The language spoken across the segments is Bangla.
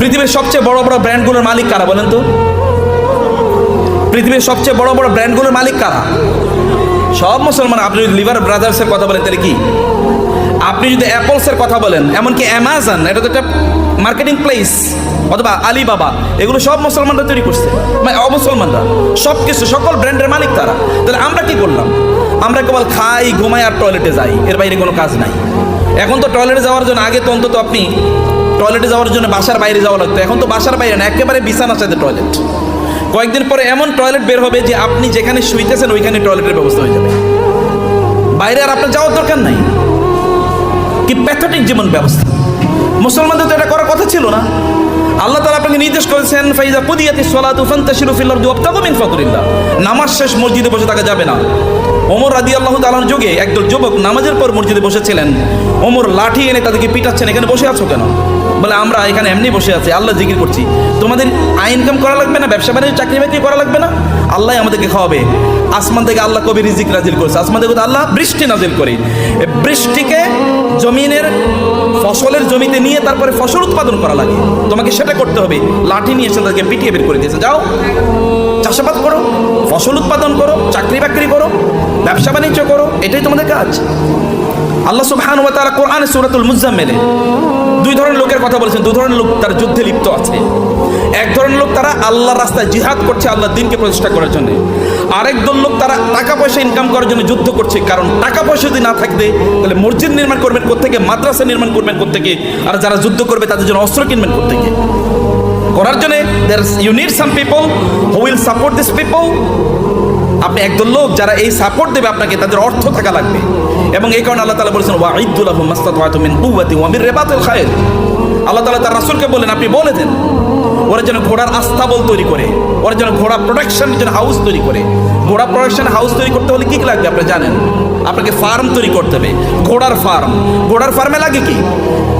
পৃথিবীর সবচেয়ে বড় বড় ব্র্যান্ডগুলোর মালিক কারা বলেন তো? পৃথিবীর সবচেয়ে বড় বড় ব্র্যান্ডগুলোর মালিক কারা? সব মুসলমান, আপনি যদি লিভার ব্রাদার্সের কথা বলেন, তাহলে কি? আপনি যদি অ্যাপলসের কথা বলেন, এমনকি অ্যামাজন, এটা তো একটা মার্কেটিং প্লেস, অথবা আলিবাবা, এগুলো সব মুসলমানরা তৈরি করছে। মানে অমুসলমানরা সব কিছু সকল ব্র্যান্ডের মালিক তারা। তাহলে আমরা কি করলাম? আমরা কেবল খাই, ঘুমাই আর টয়লেটে যাই, এর বাইরে কোনো কাজ নাই। এখন তো টয়লেটে যাওয়ার জন্য, আগে তো অন্তত আপনি টয়লেটে যাওয়ার জন্য বাসার বাইরে যাওয়া লাগতো। এখন তো বাসার বাইরে না, একেবারে বিছানার সাথে টয়লেট কয়েকদিন পরে এমন টয়লেট বের হবে যে আপনি যেখানে শুইতেছেন, ওইখানে টয়লেটের ব্যবস্থা হয়ে যাবে। বাইরে আর আপনার যাওয়ার দরকার নাই। কি প্যাথেটিক জীবন ব্যবস্থা। মুসলমানদের তো এটা করার কথা ছিল না। আল্লাহ তালা আপনাকে নির্দেশ করেছেন, ফাইজা কুদিয়াতি সলাতু ফান্তাশিরু ফিল আরদি ওয়াবতাগু মিন ফাদলিল্লাহ। নামাজ শেষ, মসজিদে বসে থাকা যাবে না। ওমর আদি আল্লাহ তাআলার যুগে একদল যুবক নামাজের পর মসজিদে বসেছিলেন। ওমর লাঠি এনে তাদেরকে পিটাচ্ছেন, এখানে বসে আছো কেন? বলে, আমরা এখানে এমনি বসে আছি, আল্লাহ জিকির করছি। তোমাদের আই ইনকাম করা লাগবে না, ব্যবসা বাণিজ্য, চাকরি বাকরি করা লাগবে না? আল্লাহ আমাদেরকে খাওয়াবে। আসমান থেকে আল্লাহ কবি রিজিক নাজিল করেছে। আসমান থেকে আল্লাহ বৃষ্টি নাজিল করে। বৃষ্টিকে জমিনের, ফসলের জমিতে নিয়ে তারপরে ফসল উৎপাদন করা লাগে। তোমাকে সেটা করতে হবে। লাঠি নিয়ে এসে তাদেরকে পিটিয়ে বের করে দিয়েছে। যাও, চাষাবাদ করো, ফসল উৎপাদন করো, চাকরি বাকরি করো, ব্যবসা বাণিজ্য করো, এটাই তোমাদের কাজ। আল্লাহ সুবহান ওয়া তাআলা কোরআনে সূরাতুল মুজাম্মিলে দুই ধরনের লোকের কথা বলেছেন। দুই ধরনের লোক তার যুদ্ধে লিপ্ত আছে। এক ধরনের লোক তারা আল্লাহর রাস্তায় জিহাদ করছে আল্লাহ দিনকে প্রতিষ্ঠা করার জন্য। আরেক দল লোক তারা টাকা পয়সা ইনকাম করার জন্য যুদ্ধ করছে। কারণ টাকা পয়সা যদি না থাকবে তাহলে মসজিদ নির্মাণ করবেন কোত্থেকে, মাদ্রাসা নির্মাণ করবেন কোত্থেকে, আর যারা যুদ্ধ করবে তাদের জন্য অস্ত্র কিনবেন কোত্থেকে। করার জন্য you need some people who will support this people আপনি একদল লোক যারা এই সাপোর্ট দেবে আপনাকে, তাদের অর্থ থাকা লাগবে। এবং এই কারণে আল্লাহ তালা বলেছেন ওয়াঈদুল রিবাতিল আল্লাহ তাআলা তার রাসুলকে বলেন আপনি বলে দেন, ওরা যেন ঘোড়ার আস্তাবল তৈরি করে, ওরা যেন ঘোড়া প্রোডাকশন যেন হাউস তৈরি করে। ঘোড়া প্রোডাকশন হাউস তৈরি করতে হলে কি লাগবে, আপনি জানেন? আপনাকে ফার্ম তৈরি করতে হবে। ঘোড়ার ফার্ম ঘোড়ার ফার্মে লাগে কি?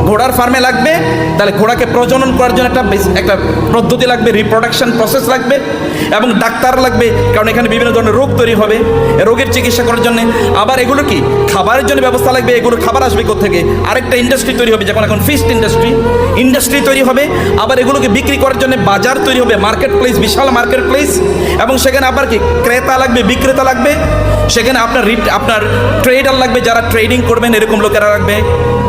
ঘোড়ার ফার্মে লাগবে, তাহলে ঘোড়াকে প্রজনন করার জন্য একটা একটা পদ্ধতি লাগবে রিপ্রোডাকশন প্রসেস লাগবে, এবং ডাক্তার লাগবে, কারণ এখানে বিভিন্ন ধরনের রোগ তৈরি হবে। রোগের চিকিৎসা করার জন্য আবার এগুলো কি? খাবারের জন্য ব্যবস্থা লাগবে, এগুলো খাবার আসবে থেকে আরেকটা ইন্ডাস্ট্রি তৈরি হবে, যেমন এখন ফিস্ট ইন্ডাস্ট্রি ইন্ডাস্ট্রি তৈরি হবে, আবার এগুলোকে বিক্রি করার জন্য বাজার তৈরি হবে মার্কেট প্লেস বিশাল মার্কেট প্লেস এবং সেখানে আবার কি? ক্রেতা লাগবে, বিক্রেতা লাগবে। সেখানে আপনার আপনার ট্রেডার লাগবে, যারা ট্রেডিং করবেন, এরকম লোকেরা লাগবে।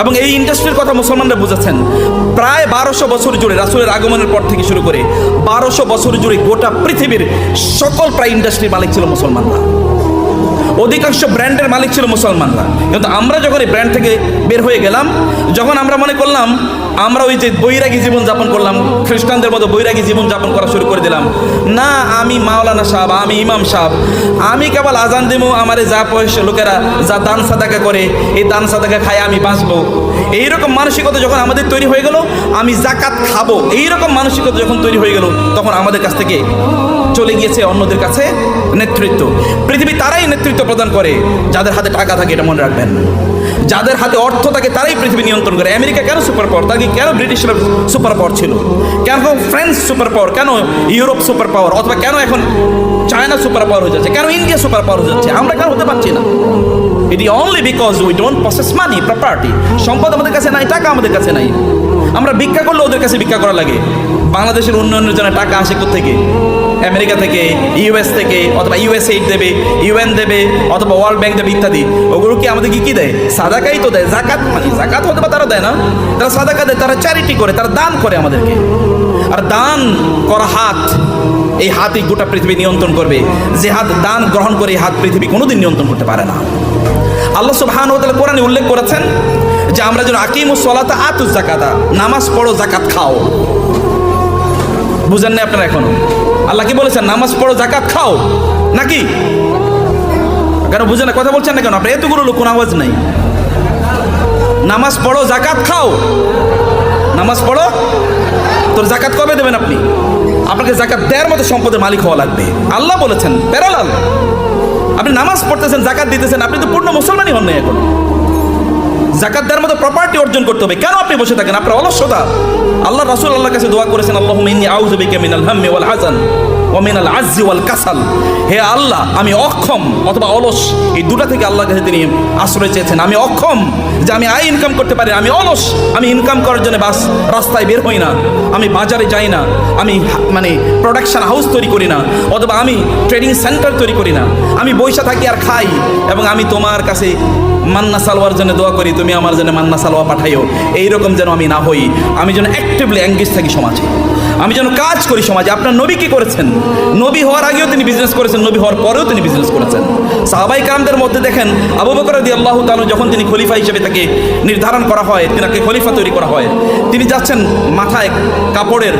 এবং এই ইন্ডাস্ট্রির কথা মুসলমানরা বুঝেছেন। প্রায় বারোশো বছর জুড়ে, রাসুলের আগমনের পর থেকে শুরু করে বারোশো বছর জুড়ে গোটা পৃথিবীর সকল প্রায় ইন্ডাস্ট্রির মালিক ছিল মুসলমানরা। অধিকাংশ ব্র্যান্ডের মালিক ছিল মুসলমানরা। কিন্তু আমরা যখন এই ব্র্যান্ড থেকে বের হয়ে গেলাম, যখন আমরা মনে করলাম আমরা ওই যে বৈরাগী জীবন যাপন করলাম, খ্রিস্টানদের মতো বৈরাগী জীবন যাপন করা শুরু করে দিলাম। না, আমি মাওলানা সাহেব, আমি ইমাম সাহেব। আমি কেবল আজান দেবো আমার যা পয়সা লোকেরা যা দান সাদাকা করে, এই দান সাদাকা খায় আমি বাঁচবো। এইরকম মানসিকতা যখন আমাদের তৈরি হয়ে গেল, আমি জাকাত খাব। এইরকম মানসিকতা যখন তৈরি হয়ে গেল, তখন আমাদের কাছ থেকে চলে গিয়েছে অন্যদের কাছে নেতৃত্ব। পৃথিবী তারাই নেতৃত্ব প্রদান করে। যাদের হাতে টাকা থাকে, এটা মনে রাখবেন। যাদের হাতে অর্থ থাকে, তারাই পৃথিবী নিয়ন্ত্রণ করে। আমেরিকা কেন সুপার পাওয়ার? তাকে কেন ব্রিটিশরা সুপার পাওয়ার ছিল? কেন ফ্রান্স সুপার পাওয়ার কেন ইউরোপ সুপার পাওয়ার অথবা কেন এখন চায়না সুপার পাওয়ার হয়ে যাচ্ছে? কেন ইন্ডিয়া সুপার পাওয়ার হয়ে যাচ্ছে? আমরা কেন হতে পারছি না? এটি only because we don't process money property সম্পদ আমাদের কাছে নাই, টাকা আমাদের কাছে নাই। আমরা ভিক্ষা করলে ওদের কাছে ভিক্ষা করা লাগে। বাংলাদেশের উন্নয়নের জন্য টাকা আসে থেকে আমেরিকা থেকে ইউএস থেকে, অথবা ইউএস এইড দেবে ইউএন দেবে, অথবা ওয়ার্ল্ড ব্যাংক দেবে ইত্যাদি। ওগুলো কি আমাদেরকে কি দেয়? সাদাকাই তো দেয়। জাকাত মানে জাকাত হতে বা তারা দেয় না। তারা সাদাকা দেয়, তারা চ্যারিটি করে, তারা দান করে আমাদেরকে। আর দান করা হাত, এই হাতই গোটা পৃথিবী নিয়ন্ত্রণ করবে। যে হাত দান গ্রহণ করে, এই হাত পৃথিবী কোনোদিন নিয়ন্ত্রণ করতে পারে না। আল্লাহ সুবহান ও তাআলা কোরআনে উল্লেখ করেছেন যে, আমরা যেন আকিমুস সালাতা, আতুজ জাকাতা নামাজ পড়ো জাকাত খাও। বুঝেন না আপনারা এখনও? আল্লাহ কি বলেছেন? নামাজ পড়ো জাকাত খাও। নাকি? কেন বুঝে না কথা বলছেন না কেন? আপনার এতগুলো লোক কোনো আওয়াজ নাই। নামাজ পড়ো জাকাত খাও। নামাজ পড়ো, তোর জাকাত কবে দেবেন আপনি? আপনাকে জাকাত দেওয়ার মতো সম্পদের মালিক হওয়া লাগবে। আল্লাহ বলেছেন প্যারালাল আপনি নামাজ পড়তেছেন জাকাত দিতেছেন, আপনি তো পূর্ণ মুসলমানই হন নাই এখন। জাকাত দেওয়ার মতো প্রপার্টি অর্জন করতে হবে। কেন আপনি বসে থাকেন? আপনার অলসতা। আল্লাহ রাসুল আল্লাহর কাছে দোয়া করেছেন আল্লাহ মিনি আউজ বিকে মিনাল হাম্মি ওয়াল হাজান ওয়া মিনাল আজজি ওয়াল কাসাল। হে আল্লাহ, আমি অক্ষম অথবা অলস। এই দুটা থেকে আল্লাহর কাছে তিনি আশ্রয় চেয়েছেন। আমি অক্ষম যে আমি আয় ইনকাম করতে পারি আমি অলস। আমি ইনকাম করার জন্য বাস রাস্তায় বের হই না। আমি বাজারে যাই না। আমি মানে প্রোডাকশন হাউস তৈরি করি না। অথবা আমি ট্রেডিং সেন্টার তৈরি করি না। আমি বৈশা থাকি আর খাই। এবং আমি তোমার কাছে মান্না সালোয়ার জন্য দোয়া করি, তুমি আমার জন্য মান্না সালোয়া পাঠাইও। এইরকম যেন আমি না হই। আমি যেন অ্যাক্টিভলি এঙ্গেজ থাকি সমাজে। আমি যেন কাজ করি সমাজে, আপনার নবী কি করেছেন? নবী হওয়ার আগেও তিনি বিজনেস করেছেন, নবী হওয়ার পরেও তিনি বিজনেস করেছেন। সাহাবাই কামদের মধ্যে দেখেন, আবু বকর দি আল্লাহ তালু যখন তিনি খলিফা হিসেবে তাকে নির্ধারণ করা হয়, তিনাকে খলিফা তৈরি করা হয়, তিনি যাচ্ছেন মাথায় কাপড়ের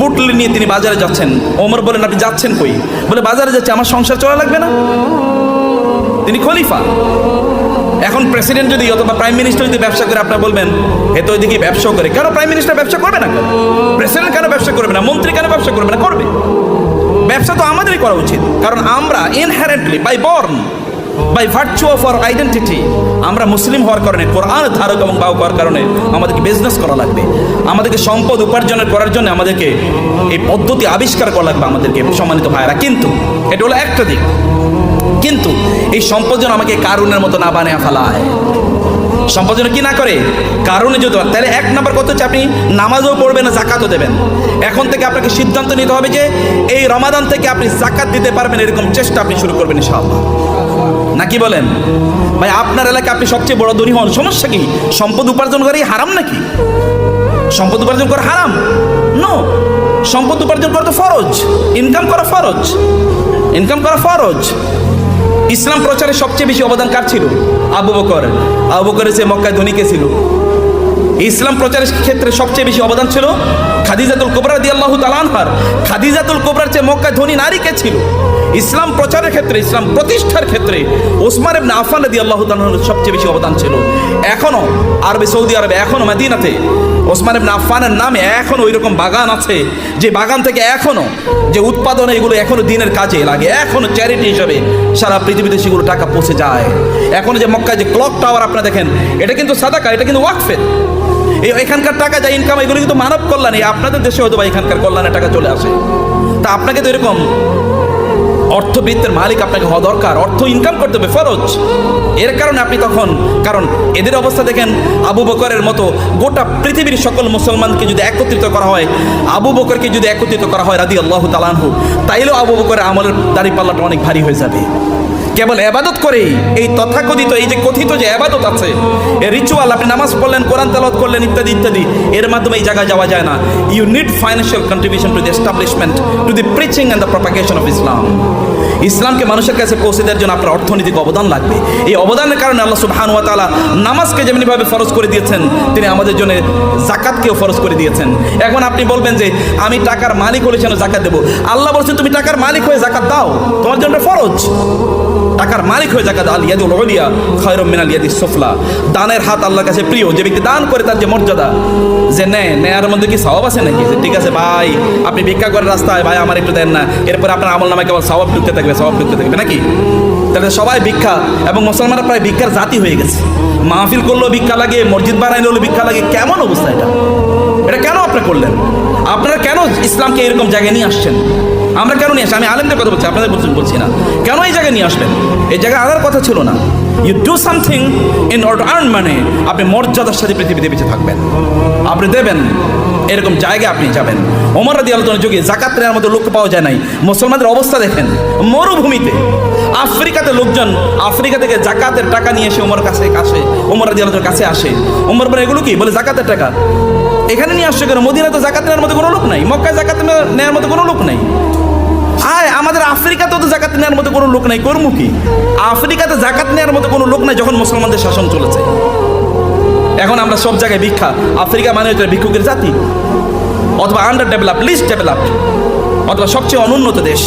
পুটলি নিয়ে তিনি বাজারে যাচ্ছেন। ওমর বলেন, আপনি যাচ্ছেন কই? বলে, বাজারে যাচ্ছে, আমার সংসার চলা লাগবে না? তিনি খলিফা। এখন প্রেসিডেন্ট যদি অথবা প্রাইম মিনিস্টার যদি ব্যবসা করে, আপনারা বলবেন এ তো ওইদিকে ব্যবসা করে। কেন প্রাইম মিনিস্টার ব্যবসা করবে না প্রেসিডেন্ট কেন ব্যবসা করবে না? মন্ত্রী কেন ব্যবসা করবে না? করবে। ব্যবসা তো আমাদেরই করা উচিত। কারণ আমরা inherently by born by virtue of our identity আমরা মুসলিম হওয়ার কারণে, কোরআন ধারক এবং বাউ হওয়ার কারণে আমাদেরকে বিজনেস করা লাগবে। আমাদেরকে সম্পদ উপার্জনের করার জন্য আমাদেরকে এই পদ্ধতি আবিষ্কার করা লাগবে আমাদেরকে সম্মানিত ভাইরা কিন্তু, এটা হলো একটা দিক। কিন্তু এই সম্পদ যেন আমাকে কারুনের মতো না বানিয়ে ফেলায়। সম্পদ যেন কি না করে? কারণে যদি তাহলে এক নম্বর কত হচ্ছে আপনি নামাজও পড়বেন জাকাতও দেবেন। এখন থেকে আপনাকে সিদ্ধান্ত নিতে হবে যে এই রমাদান থেকে আপনি জাকাত দিতে পারবেন, এরকম চেষ্টা আপনি শুরু করবেন ইনশাআল্লাহ। নাকি বলেন? ভাই, আপনার এলাকায় আপনি সবচেয়ে বড় ধনী হন, সমস্যা কি? সম্পদ উপার্জন করেই হারাম নাকি? সম্পদ উপার্জন করা হারাম? নো সম্পদ উপার্জন করা তো ফরজ। ইনকাম করা ফরজ। ইনকাম করা ফরজ। ইসলাম প্রচারে সবচেয়ে বেশি অবদান কার ছিল? আবু বকর। আবু বকরের সে মক্কায় ধনীকে ছিল? ইসলাম প্রচারের ক্ষেত্রে সবচেয়ে বেশি অবদান ছিল খাদিজাতুল কোবরা দিয়াল্লাহ আল্লাহ তালানহার খাদিজাতুল কোবরার চেয়ে মক্কায় ধনী নারীকে ছিল? ইসলাম প্রচারের ক্ষেত্রে, ইসলাম প্রতিষ্ঠার ক্ষেত্রে ওসমান ইবনে আফান দি আল্লাহ সবচেয়ে বেশি অবদান ছিল। এখনও আরবে, সৌদি আরবে, এখনও মদিনাতে ওসমান ইবনে আফফানের নামে এখনও ওই রকম বাগান আছে, যে বাগান থেকে এখনও যে উৎপাদন এগুলো এখনও দিনের কাজে লাগে এখনও চ্যারিটি হিসাবে সারা পৃথিবীতে সেগুলো টাকা পৌঁছে যায়। এখনও যে মক্কায় যে ক্লক টাওয়ার আপনারা দেখেন, এটা কিন্তু সাদাকা, এটা কিন্তু ওয়াকফের এই এখানকার টাকা যা ইনকাম এগুলো কিন্তু মানব কল্যাণ, আপনাদের দেশে হয়তো বা এখানকার কল্যাণের টাকা চলে আসে। তা আপনাকে তো এরকম অর্থবৃত্তের মালিক আপনাকে হওয়া দরকার। অর্থ ইনকাম করতে হবে, ফরজ। এর কারণে আপনি তখন, কারণ এদের অবস্থা দেখেন, আবু বকরের মতো গোটা পৃথিবীর সকল মুসলমানকে যদি একত্রিত করা হয়, আবু বকরকে যদি একত্রিত করা হয় রাদি আল্লাহ তালানহু তাইলেও আবু বকরের আমলের দাড়ি পাল্লাটা অনেক ভারী হয়ে যাবে। কেবল এবাদত করে এই তথাকথিত, এই যে কথিত যে এবাদত আছে রিচুয়াল আপনি নামাজ পড়লেন, কোরআন তেলাওয়াত করলেন, ইত্যাদি ইত্যাদি, এর মাধ্যমে এই জায়গায় যাওয়া যায় না। You need financial contribution to the establishment to the preaching and the propagation of Islam ইসলামকে মানুষের কাছে পৌঁছে দেওয়ার জন্য আপনার অর্থনৈতিক অবদান লাগবে। এই অবদানের কারণে আল্লাহ সুবহান ওয়া তাআলা নামাজকে যেমনিভাবে ফরজ করে দিয়েছেন, তিনি আমাদের জন্য জাকাতকেও ফরজ করে দিয়েছেন। এখন আপনি বলবেন যে, আমি টাকার মালিক হলে যেন জাকাত দেবো? আল্লাহ বলছেন তুমি টাকার মালিক হয়ে জাকাত দাও, তোমার জন্য ফরজ। টাকার মালিক হয়ে জাকাত আল ইয়াদুল উলিয়া খায়রুম মিনাল ইয়াদি সুফলা। দানের হাত আল্লাহর কাছে প্রিয়, যে ব্যক্তি দান করে তার যে মর্যাদা। যে নেয় নেয়ার মধ্যে কি সওয়াব আছে নাকি? যে ঠিক আছে ভাই, আপনি ভিক্ষা করে রাস্তায়, ভাই আমার একটু দেন না। এরপর আপনার আমল নামে কেবল সওয়াব ঢুকতে থাকবে, সওয়াব ঢুকতে থাকবে, নাকি? তাহলে সবাই ভিক্ষা, এবং মুসলমানরা প্রায় ভিক্ষার জাতি হয়ে গেছে। মাহফিল করলেও ভিক্ষা লাগে, মসজিদ বানাইলে হলে ভিক্ষা লাগে, কেমন অবস্থা এটা? এটা কেন আপনি করলেন? আপনারা কেন ইসলামকে এরকম জায়গায় নিয়ে আসছেন? আমরা কেন নিয়ে আসি? আমি আলেমদের কথা বলছি, আপনাদের বলছি না। কেন এই জায়গায় নিয়ে আসবেন এই জায়গায় আনার কথা ছিল না। You do something in order earn মানে আপনি মর্যাদার সাথে পৃথিবীতে বেঁচে থাকবেন। আপনি দেবেন, এরকম জায়গায় আপনি যাবেন। ওমর রাদি আলোচনার যুগে জাকাত নেওয়ার মতো লোক পাওয়া যায় নাই। মুসলমানদের অবস্থা দেখেন, মরুভূমিতে। আফ্রিকাতে লোকজন, আফ্রিকা থেকে জাকাতের টাকা নিয়ে এসে ওমর কাছে আসে, ওমর রাদি আলোচনার কাছে আসে। ওমর বলে, এগুলো কি? বলে, জাকাতের টাকা। এখানে নিয়ে আসছে কেন? মদিনা তো জাকাত নেওয়ার মতো কোনো লোক নাই? মক্কায় জাকাত নেওয়ার মতো কোনো লোক নাই? আয় আমাদের আফ্রিকাতেও তো জাকাত নেওয়ার মতো কোনো লোক নাই, কর্ম কি? আফ্রিকাতে জাকাত নেওয়ার মতো কোনো লোক নাই যখন মুসলমানদের শাসন চলেছে। এখন আমরা সব জায়গায় ভিক্ষা, আফ্রিকা মানে হচ্ছে ভিক্ষুকের জাতি, অথবা আন্ডার ডেভেলপ লিস্ট ডেভেলপড অথবা সবচেয়ে অনুন্নত দেশ,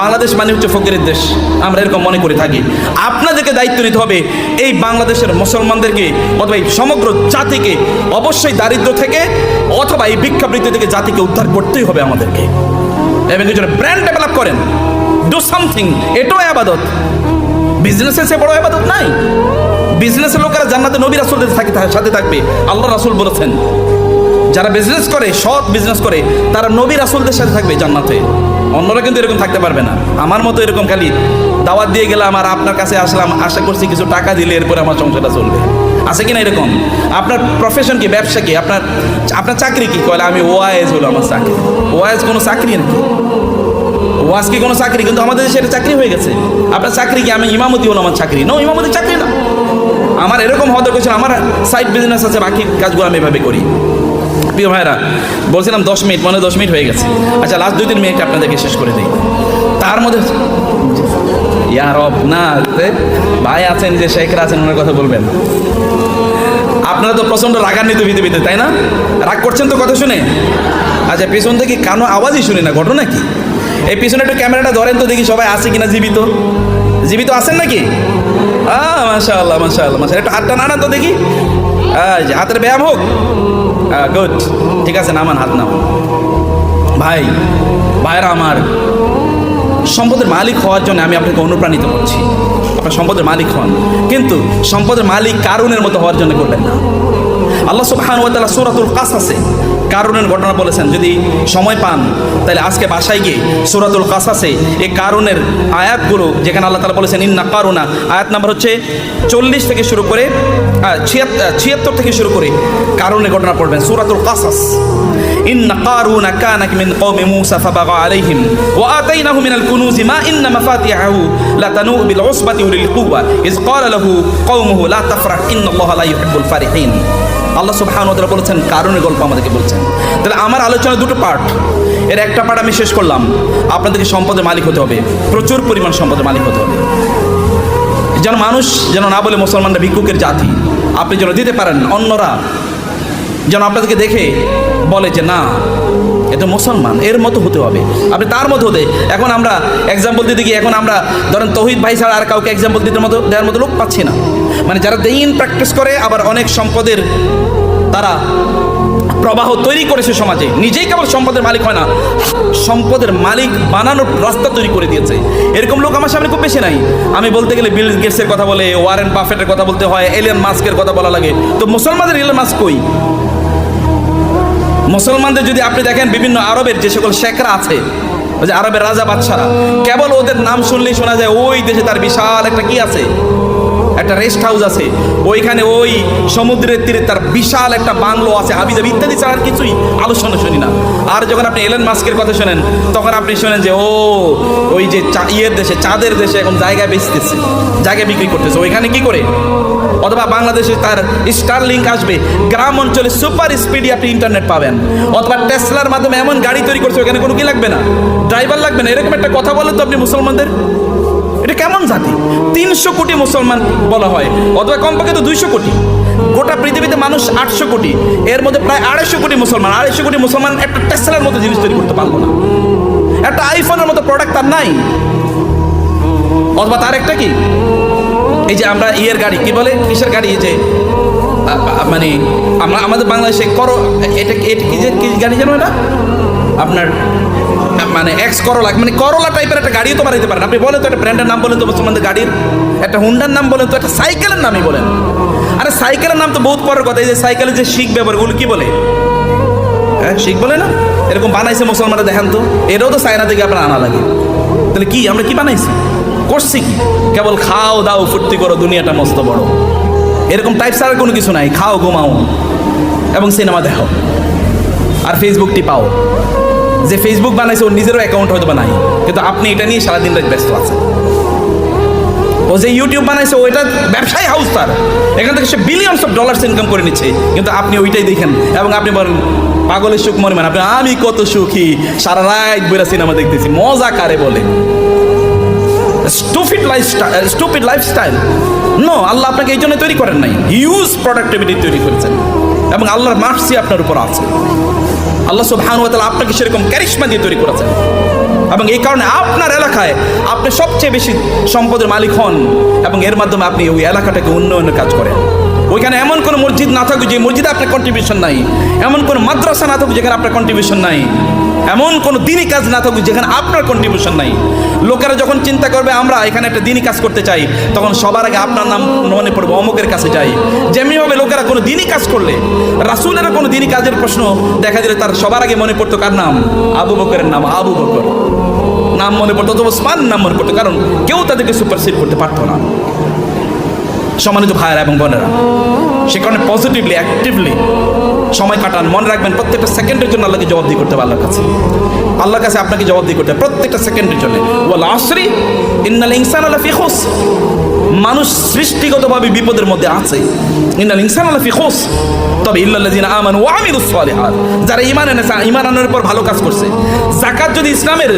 বাংলাদেশ মানে হচ্ছে ফকিরের দেশ, আমরা এরকম মনে করে থাকি। আপনাদেরকে দায়িত্ব নিতে হবে এই বাংলাদেশের মুসলমানদেরকে, অথবা এই সমগ্র জাতিকে, অবশ্যই দারিদ্র থেকে, অথবা এই ভিক্ষাবৃত্তি থেকে জাতিকে উদ্ধার করতেই হবে আমাদেরকে। এবং এই ব্র্যান্ড ডেভেলপ করেন। ডু সামথিং এটাও আবাদত। বিজনেসের সে বড় আবাদত নাই। বিজনেসের লোকেরা জান্নাতে নবী রাসুলদের সাথে থাকবে। আল্লাহ রাসুল বলেছেন, যারা বিজনেস করে, সৎ বিজনেস করে, তারা নবী রাসুলদের সাথে থাকবে জান্নাতে। অন্যরা কিন্তু এরকম থাকতে পারবে না। আমার মতো এরকম খালি দাওয়াত দিয়ে গেলাম আর আপনার কাছে আসলাম, আশা করছি কিছু টাকা দিলে এরপরে আমার সংসারটা চলবে। আছে কি না এরকম? আপনার প্রফেশন কি, ব্যবসা কি? আপনার আপনার চাকরি কি? কয়লা আমি ওয়াইজ হলো আমার চাকরি। ওয়াইজ কোনো চাকরি নাকি? ওয়াজ কি কোনো চাকরি? কিন্তু আমাদের দেশে এটা চাকরি হয়ে গেছে। আপনার চাকরি কি? আমি ইমামতি হলো আমার চাকরি। নো ইমামতি চাকরি না। আমার এরকম হতে করছে আমার সাইড বিজনেস আছে, বাকি কাজগুলো আমি এভাবে করি। প্রিয় ভাইরা বলছিলাম দশ মিনিট মানে দশ মিনিট হয়ে গেছে। আচ্ছা লাস্ট দুই, তিন মিনিট আপনাদেরকে শেষ করে দিই। তার মধ্যে ইয়ার অফ না তে, ভাই আছেন যে শেখরা আছেন ওনার কথা বলবেন। আপনারা তো প্রচণ্ড রাগান্বিত পৃথিবীতে তাই না? রাগ করছেন তো কথা শুনে? আচ্ছা পেছন থেকে কানো আওয়াজই শুনি না ঘটনা কি? এই পিছনে একটু ক্যামেরাটা ধরেন তো দেখি সবাই আছে কিনা জীবিত। জীবিত আছেন নাকি? আহ মাশা আল্লাহ মাশা আল্লাহ মাশা একটু হাতটা নাড়ান তো দেখি। হাতের ব্যায়াম হোক। গুড ঠিক আছে নামান হাত নামান। ভাই ভাইরা আমার সম্পদের মালিক হওয়ার জন্য আমি আপনাকে অনুপ্রাণিত করছি। আপনার সম্পদের মালিক হন। কিন্তু সম্পদের মালিক কারণের মতো হওয়ার জন্য করবেন না। আল্লাহ সুবহান ওয়া সূরাতুল কাসাসে কারণের ঘটনা বলেছেন, যদি সময় পান, তাহলে আজকে বাসায় গিয়ে সূরাতুল কাসাসে এই কারণের আয়াতগুলো, যেখানে আল্লাহ তাআলা বলেছেন, ইন্না কারুনা আয়াত নাম্বার হচ্ছে চল্লিশ থেকে শুরু করে ছিয়াত্তর থেকে শুরু করে কারণের ঘটনা পড়বেন, সূরাতুল কাসাস। ইন্না কারুনা কানা মিন কওমি মূসা ফাবাগা আলাইহিম ওয়া আতাইনাহু মিনাল কুনুজি মা ইন্না মাফাতিহাহু লাতানু বিল উসবাতি উলিল কুওয়া ইজ ক্বালা লাহু কওমুহু লা তাফরাহ ইন্নাল্লাহা লা ইউহিব্বুল ফারিহিন আল্লাহ সুবহানাহু ওয়া তাআলা বলেছেন কারুনের গল্প আমাদেরকে বলছেন। তাহলে আমার আলোচনা দুটো পার্ট। এর একটা পার্ট আমি শেষ করলাম। আপনাদেরকে সম্পদের মালিক হতে হবে। প্রচুর পরিমাণ সম্পদের মালিক হতে হবে। যেন মানুষ যেন না বলে মুসলমানরা ভিক্ষুকের জাতি। আপনি যেন দিতে পারেন অন্যরা। যেন আপনাদেরকে দেখে বলে যে, না এ তো মুসলমান, এর মতো হতে হবে। আপনি তার মতো হতে, এখন আমরা এক্সাম্পল দিতে গিয়ে, এখন আমরা ধরেন তহিদ ভাই ছাড়া আর কাউকে এক্সাম্পল দিতে মতো, দেওয়ার মতো লোক পাচ্ছি না। মানে যারা দিন প্র্যাকটিস করে, আবার অনেক সম্পদের তারা প্রবাহ তৈরি করেছে সমাজে। নিজেই কেবল সম্পদের মালিক হয় না, সম্পদের মালিক বানানোর রাস্তা তৈরি করে দিয়েছে। এরকম লোক আমার সামনে খুব বেশি নাই। আমি বলতে গেলে বিল গেটসের কথা বলে ওয়ারেন বাফেটের কথা বলতে হয় এলিয়ন মাস্কের কথা বলা লাগে। তো মুসলমানদের এলিয়ন মাস্ক কই? মুসলমানদের যদি আপনি দেখেন বিভিন্ন আরবের যে সকল শেখরা আছে আরবের রাজা বাচ্চারা কেবল ওদের নাম শুনলেই শোনা যায়, ওই দেশে তার বিশাল একটা কি আছে? একটা রেস্ট হাউস আছে। ওইখানে ওই সমুদ্রের তীরে তার বিশাল একটা বাংলো আছে, হাবিজাবি ইত্যাদি ছাড়া আর কিছুই আলোচনা শুনি না। আর যখন আপনি এলেন মাস্কের কথা শোনেন, তখন আপনি শোনেন যে, ও, ওই যে ইয়ের দেশে, চাঁদের দেশে এখন জায়গায় বেচতেছে, জায়গায় বিক্রি করতেছে। ওইখানে কি করে? অথবা বাংলাদেশে তার স্টার লিঙ্ক আসবে, গ্রাম অঞ্চলে সুপার স্পিডে আপনি ইন্টারনেট পাবেন। অথবা টেসলার মাধ্যমে এমন গাড়ি তৈরি করছে ওখানে কোনো কি লাগবে না? ড্রাইভার লাগবে না? এরকম একটা কথা বলেন তো আপনি মুসলমানদের। এটা কেমন জাতি? তিনশো কোটি মুসলমান বলা হয়, অথবা কমপক্ষে তো দুইশো কোটি। গোটা পৃথিবীতে মানুষ আটশো কোটি, এর মধ্যে প্রায় আড়াইশো কোটি মুসলমান। আড়াইশো কোটি মুসলমান একটা টেসলার মতো জিনিস তৈরি করতে পারল না। একটা আইফোনের মতো প্রোডাক্ট তার নাই। অথবা তার একটা কি? এই যে আমরা ইয়ের গাড়ি, কি বলে? কিসের গাড়ি? যে মানে আমরা, আমাদের বাংলাদেশে করো এটা এটা কি গাড়ি জানো এটা? আপনার মানে এক্স করলা মানে করলা টাইপের একটা গাড়িও তো বানাইতে পারেন। আপনি বলেন তো একটা ব্র্যান্ডের নাম বলেন তো মুসলমানদের গাড়ির, একটা হুন্ডার নাম বলেন তো একটা সাইকেলের নামই বলেন। আরে সাইকেলের নাম তো বহুত পরের কথা, এই যে সাইকেলের যে শিখ ব্যবহার ওগুলো কি বলে? হ্যাঁ শিখ বলে না? এরকম বানাইছে মুসলমানরা, দেখেন তো। এটাও তো চায়না থেকে আপনার আনা লাগে। তাহলে কি, আমরা কি বানাইছি? করছি কি? কেবল খাও, দাও, ফুর্তি করো, দুনিয়াটা মস্ত বড়। এরকম টাইপ ছাড়া কোনো কিছু নাই। খাও, ঘুমাও। এবং সিনেমা দেখো। আর ফেসবুকটি টিপাও যে ফেসবুক বানাইছে, ওর নিজেরও অ্যাকাউন্ট হয়তো বানাই কিন্তু আপনি এটা নিয়ে সারাদিন রাত ব্যস্ত আছেন। ও যে ইউটিউব বানাইছে ওইটা ব্যবসায়ী হাউস তার। এখান থেকে সে বিলিয়নস অফ ডলার্স ইনকাম করে নিচ্ছে। কিন্তু আপনি ওইটাই দেখেন। এবং আপনি বলেন, পাগলের সুখ মনে মানে। আপনি, আমি কত সুখী। সারা রাত বইরা সিনেমা দেখতেছি। মজা কারে বলে? Stupid lifestyle stupid lifestyle no আল্লাহ আপনাকে এই জন্য তৈরি করেন নাই। হিউজ প্রোডাক্টিভিটি তৈরি করেছেন। এবং আল্লাহর মার্সি আপনার উপর আছে। আল্লাহ সুবহান আপনাকে সেরকম ক্যারিশমা দিয়ে তৈরি করেছেন। এবং এই কারণে আপনার এলাকায় আপনি সবচেয়ে বেশি সম্পদের মালিক হন এবং এর মাধ্যমে আপনি ওই এলাকাটাকে উন্নয়নের কাজ করেন। ওইখানে এমন কোনো মসজিদ না থাকুক যে মসজিদে আপনার কন্ট্রিবিউশন নাই। এমন কোনো মাদ্রাসা না থাকুক যেখানে আপনার কন্ট্রিবিউশন নাই। এমন কোনো দিনই কাজ না থাকুক যেখানে আপনার কন্ট্রিবিউশন নাই। লোকেরা যখন চিন্তা করবে, আমরা এখানে একটা দিনই কাজ করতে চাই, তখন সবার আগে আপনার নাম মনে পড়বে, অমুকের কাছে যাই। যেমনিভাবে লোকেরা কোনো দিনই কাজ করলে রাসুলেরা কোনো দিনই কাজের প্রশ্ন দেখা দিলে তার সবার আগে মনে পড়তো কার নাম? আবু বকরের নাম, আবু বকর। নাম মনে পড়তো, অথবা স্পান নাম মনে পড়তো, কারণ কেউ তাদেরকে সুপারসিড করতে পারতো না। সম্মানিত ভাইয়েরা এবং বোনেরা, সে কারণে পজিটিভলি অ্যাক্টিভলি সময় কাটান, মনে রাখবেন প্রত্যেকটা সেকেন্ডের জন্য আল্লাহকে জবাব দিয়ে করতে হবে আল্লাহর কাছে। আল্লাহর কাছে আপনাকে জবাব দিয়ে করতে হবে প্রত্যেকটা সেকেন্ডের জন্য। ওয়াল আসরি, ইন্নাল ইনসান আলা ফি খুস। মানুষ সৃষ্টিগতভাবে বিপদের মধ্যে আছে। ইন্নাল ইনসান আলা ফি খুস। তবে ইল্লাল্লাযিনা আমানু ওয়া আমিলুস সালিহাত। যারা ঈমান এনেছে, ঈমান আনার উপর ভালো কাজ করছে। যাকাত যদি ইসলামের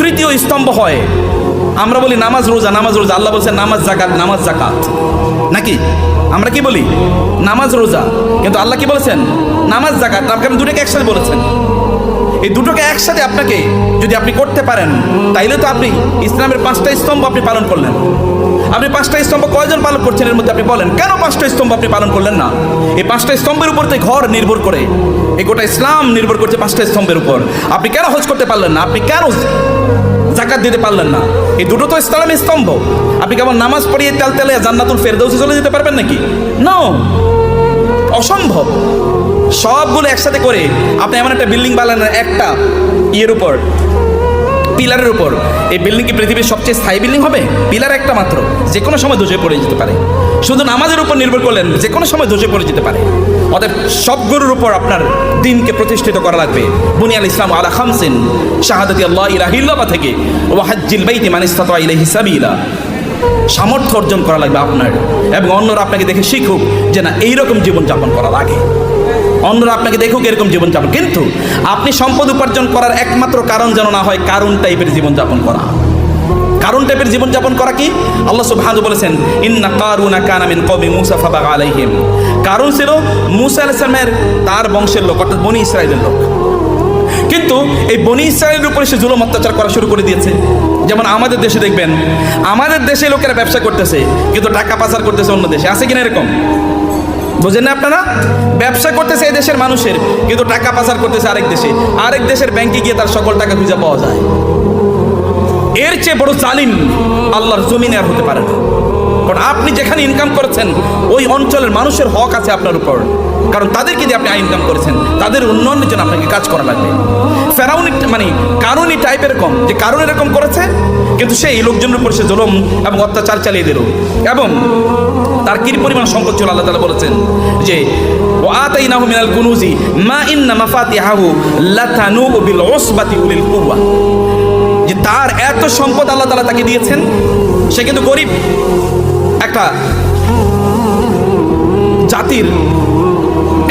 তৃতীয় স্তম্ভ হয়, আমরা বলি নামাজ রোজা নামাজ রোজা, আল্লাহ বলছেন নামাজ জাকাত নামাজ জাকাত নাকি? আমরা কি বলি? নামাজ রোজা। কিন্তু আল্লাহ কি বলেছেন? নামাজ জাকাত আপনি দুটোকে একসাথে বলেছেন। এই দুটোকে একসাথে আপনাকে যদি আপনি করতে পারেন, তাইলে তো আপনি ইসলামের পাঁচটা স্তম্ভ আপনি পালন করলেন। আপনি পাঁচটা স্তম্ভ কয়জন পালন করছেন এর মধ্যে আপনি বলেন, কেন পাঁচটা স্তম্ভ আপনি পালন করলেন না? এই পাঁচটা স্তম্ভের উপর তো ঘর নির্ভর করে। এই গোটা ইসলাম নির্ভর করছে পাঁচটা স্তম্ভের উপর। আপনি কেন হজ করতে পারলেন না? আপনি কেন দিতে পারলেন না। এই দুটো তো ইসলামের স্তম্ভ। আপনি কেমন নামাজ পড়িয়ে তেল তেলে জান্নাতুল ফেরদৌসে চলে যেতে পারবেন নাকি? নো। অসম্ভব। সবগুলো একসাথে করে আপনি এমন একটা বিল্ডিং বানালেন, একটা ইয়ের উপর, পিলারের উপর। এই বিল্ডিং কি পৃথিবীর সবচেয়ে স্থায়ী বিল্ডিং হবে? পিলার একটা মাত্র। যে কোনো সময় ধসে পড়ে যেতে পারে। শুধু নামাজের উপর নির্ভর করলেন যে কোনো সময় ধসে পড়ে যেতে পারে। অতএব সবগুলোর উপর আপনার দিনকে প্রতিষ্ঠিত করা লাগবে। বুনিয়াল ইসলাম আলা খামসিন, শাহাদাতি আল্লাহ ইলাহিল্লাহ থেকে। ওয়াহাজ্জিল বাইতি মানিস্তাতা ইলাইহি সাবিলা। সামর্থ্য অর্জন করা লাগবে আপনার এবং অন্যরা আপনাকে দেখে শিখুক যে না, এইরকম জীবনযাপন করা লাগে। অন্যরা আপনাকে দেখুক এরকম জীবনযাপন। কিন্তু আপনি সম্পদ উপার্জন করার একমাত্র কারণ যেন না হয় কারণ টাইপের জীবনযাপন করা। কারণ টাইপের জীবনযাপন করা কি? আল্লাহ সুবহানাহু বলেছেন, ইন্না কারুনা কানা মিন কওমি মূসা ফাবাগা আলাইহিম। কারণ ছিল মুসা আলাইহিস সালামের তার বংশের লোক, অর্থাৎ বনি ইসরায়েলের লোক। কিন্তু এই বনি ইসরায়েলের উপরে সে জুলুম অত্যাচার করা শুরু করে দিয়েছে। যেমন আমাদের দেশে দেখবেন, আমাদের দেশে লোকেরা ব্যবসা করতেছে, কিন্তু টাকা পাচার করতেছে অন্য দেশে। আছে কিনা এরকম? বুঝেন না আপনারা? ব্যবসা করতেছে এই দেশের মানুষের, কিন্তু টাকা পাচার করতেছে আরেক দেশে। আরেক দেশের ব্যাংকে গিয়ে তার সকল টাকা খুঁজে পাওয়া যায়। এর চেয়ে বড় জালিম আল্লাহর জমিনে আর হতে পারে না। কারণ আপনি যেখানে ইনকাম করেছেন, ওই অঞ্চলের মানুষের হক আছে আপনার উপর। কারণ তাদেরকে দিয়ে আপনি ইনকাম করেছেন, তাদের উন্নয়নের জন্য আপনাকে কাজ করা লাগবে। ফেরাউনি মানে কারণই টাইপ এরকম যে কারণ এরকম করেছে, কিন্তু সেই লোকজনের উপর সে জুলুম এবং অত্যাচার চালিয়ে দিল। এবং তার কি পরিমাণ সম্পদ ছিল, আল্লাহ তালা বলেছেন যে ও আতাই নাহু মিনাল কুনুজি, মা ইন্না মাফাতিহাহু লাতানু বিল উসবাতি উলিল যে তার এত সম্পদ আল্লাহ তালা তাকে দিয়েছেন, সে কিন্তু গরিব, একটা জাতির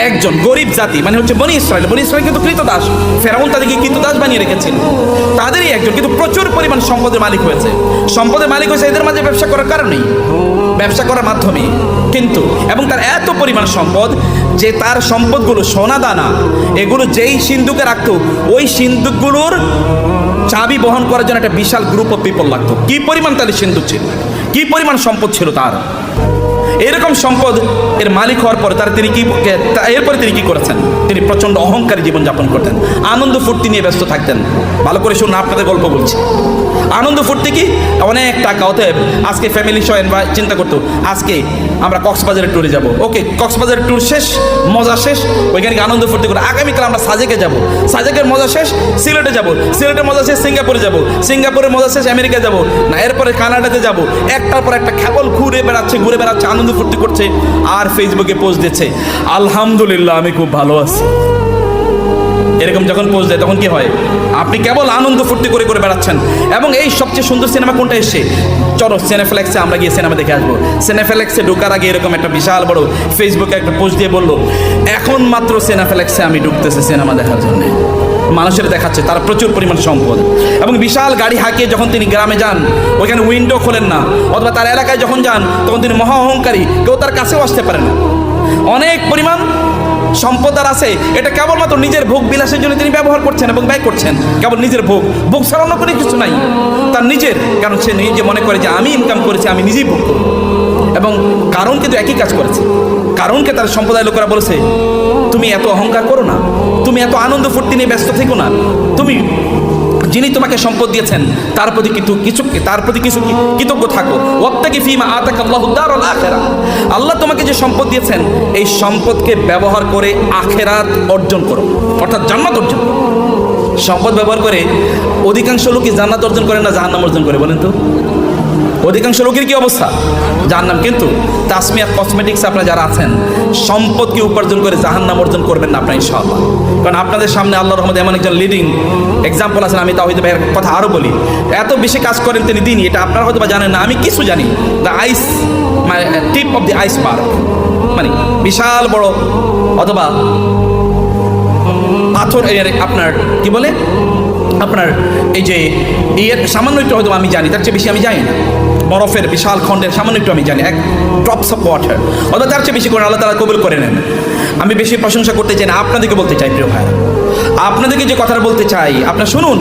একজন গরিব জাতি মানে হচ্ছে বনি ইসরায়েল। বনি ইসরায়েল কিন্তু কৃতদাস। ফেরাউন তাদেরকে কৃতদাস বানিয়ে রেখেছিল। তাদেরই একজন, কিন্তু প্রচুর পরিমাণ সম্পদের মালিক হয়েছে। সম্পদের মালিক হয়েছে এদের মাঝে ব্যবসা করার কারণেই, ব্যবসা করার মাধ্যমে কিন্তু, এবং তার এত পরিমাণ সম্পদ যে তার সম্পদগুলো সোনা দানা, এগুলো যেই সিন্ধুকে রাখতো, ওই সিন্ধুকগুলোর চাবি বহন করার জন্য একটা বিশাল গ্রুপ অফ পিপল লাগতো। কি পরিমাণ তাদের সিন্ধু ছিল? কি পরিমাণ সম্পদ ছিল তার? এরকম সম্পদ এর মালিক হওয়ার পরে তার তিনি কি এরপরে তিনি কি করেছেন? তিনি প্রচণ্ড অহংকারী জীবনযাপন করতেন। আনন্দ ফুর্তি নিয়ে ব্যস্ত থাকতেন। ভালো করে শুনুন আপনাদের গল্প বলছি। আনন্দ ফুর্তি কি? অনেক টাকা, অতএব আজকে ফ্যামিলি সহ বা চিন্তা করতো, আজকে আমরা কক্সবাজারের ট্যুরে যাব। ওকে, কক্সবাজারের ট্যুর শেষ, মজা শেষ, ওইখানে আনন্দ ফুর্তি করে আগামীকাল আমরা সাজেকে যাব। সাজেকের মজা শেষ, সিলেটে যাব। সিলেটের মজা শেষ, সিঙ্গাপুরে যাব। সিঙ্গাপুরের মজা শেষ আমেরিকা যাব। না, এরপরে কানাডাতে যাব। একটার পর একটা কেবল ঘুরে বেড়াচ্ছে ঘুরে বেড়াচ্ছে, আনন্দ ফুর্তি করছে আর ফেসবুকে পোস্ট দিচ্ছে। আলহামদুলিল্লাহ, আমি খুব ভালো আছি। এরকম যখন পোস্ট দেয়, তখন কি হয়? আপনি কেবল আনন্দ ফুর্তি করে করে বেড়াচ্ছেন। এবং এই সবচেয়ে সুন্দর সিনেমা কোনটা এসছে চলো সিনেফ্লেক্সে আমরা গিয়ে সিনেমা দেখে আসব। সিনেফ্লেক্সে ঢোকার আগে এরকম একটা বিশাল বড় ফেসবুকে একটা পোস্ট দিয়ে বলল, এখন মাত্র সিনেফ্লেক্সে আমি ঢুকতেছি সিনেমা দেখার জন্য। মানুষের দেখাচ্ছে, তার প্রচুর পরিমাণ সম্পদ। এবং বিশাল গাড়ি হাঁকিয়ে যখন তিনি গ্রামে যান, ওইখানে উইন্ডো খোলেন না, অথবা তার এলাকায় যখন যান, তখন তিনি মহা অহংকারী, কেউ তার কাছেও আসতে পারে না। অনেক পরিমাণ সম্পদ আর আছে, এটা কেবলমাত্র নিজের ভোগ বিলাসের জন্য তিনি ব্যবহার করছেন এবং ব্যয় করছেন, কেবল নিজের ভোগ। ভোগ ছাড়া অন্য কোনো কিছু নাই। তার নিজের, কারণ সে নিজে মনে করে যে, আমি ইনকাম করেছি, আমি নিজেই ভোগ করব। এবং কারণ কিন্তু একই কাজ করেছে। কারণকে তার সম্প্রদায় লোকেরা বলেছে, তুমি এত অহংকার করো না। তুমি এত আনন্দ ফুর্তি নিয়ে ব্যস্ত থেকো না। তুমি, যিনি তোমাকে সম্পদ দিয়েছেন, তার প্রতি কিন্তু কিছু তার প্রতি কিছু কৃতজ্ঞ থাকো। ওয়াত্তাকি ফিমা আতাক আল্লাহু দারুল আখিরা আল্লাহ তোমাকে যে সম্পদ দিয়েছেন, এই সম্পদকে ব্যবহার করে আখেরাত অর্জন করো। অর্থাৎ জান্নাত অর্জন করো। সম্পদ ব্যবহার করে অধিকাংশ লোকই জান্নাত অর্জন করে না জাহান্নাম অর্জন করে, বলেন তো? অধিকাংশ লোকের কি অবস্থা? জাহান্নাম। কিন্তু তাসমিয়া কসমেটিক্স আপনারা যারা আছেন, সম্পদকে উপার্জন করে জাহান্নাম অর্জন করবেন না আপনার, ইনশাআল্লাহ। কারণ আপনাদের সামনে আল্লাহ রহমদ এমন একজন লিডিং এক্সাম্পল আছেন, আমি তাহিদ ভাইয়ের কথা আরও বলি। এত বেশি কাজ করেন তিনি দিনই, এটা আপনারা হয়তো বা জানেন না, আমি কিছু জানি। দ্য আইস মানে টিপ অফ দি আইস বার মানে বিশাল বড়, অথবা পাথর আপনার, কি বলে? আপনার এই যে ইয়ের সামান্য একটু হয়তো আমি জানি, তার চেয়ে বেশি আমি জানি না। বরফের বিশাল খণ্ডের সামান্য একটু আমি জানি, এক ড্রপস অফ ওয়াটার অথবা তার চেয়ে বেশি করে আল্লাহ তারা কবুল করে নেন। আমি বেশি প্রশংসা করতে চাই না, আপনাদেরকে বলতে চাই, প্রিয় ভাই আপনাদেরকে যে কথাটা বলতে চাই, আপনার শুনুন।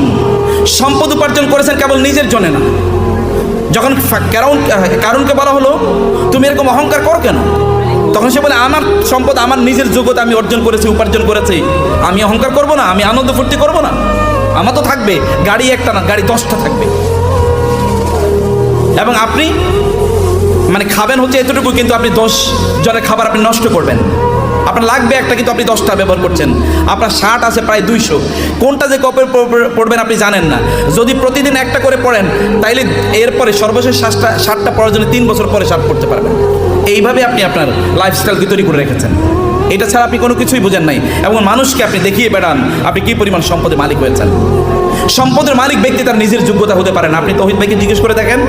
সম্পদ উপার্জন করেছেন কেবল নিজের জন্য না। যখন কারণ, কারণকে বলা হলো, তুমি এরকম অহংকার করো কেন? তখন সে বলে, আমার সম্পদ, আমার নিজের যোগ্যতা আমি অর্জন করেছি, উপার্জন করেছি। আমি অহংকার করব না, আমি আনন্দ ফুর্তি করব না। আমার তো থাকবে, গাড়ি একটা না, গাড়ি দশটা থাকবে। এবং আপনি মানে খাবেন হচ্ছে এতটুকু, কিন্তু আপনি দশ জনের খাবার আপনি নষ্ট করবেন। আপনার লাগবে একটা, কিন্তু আপনি দশটা ব্যবহার করছেন। আপনার শার্ট আছে প্রায় দুইশো। কোনটা যে কপে পড়বেন আপনি জানেন না। যদি প্রতিদিন একটা করে পড়েন, তাইলে এরপরে সর্বশেষ শার্টটা শার্টটা পড়ার জন্য তিন বছর পরে শার্ট পড়তে পারবেন। এইভাবে আপনি আপনার লাইফস্টাইলকে তৈরি করে রেখেছেন। এটা ছাড়া আপনি কোনো কিছুই বোঝেন নাই। এবং মানুষকে আপনি দেখিয়ে বেড়ান, আপনি কি পরিমাণ সম্পদের মালিক হয়েছেন? সম্পদের মালিক ব্যক্তি তার নিজের যোগ্যতা হতে পারেন আপনি তহিদ ভাইকে জিজ্ঞেস করে দেখেন,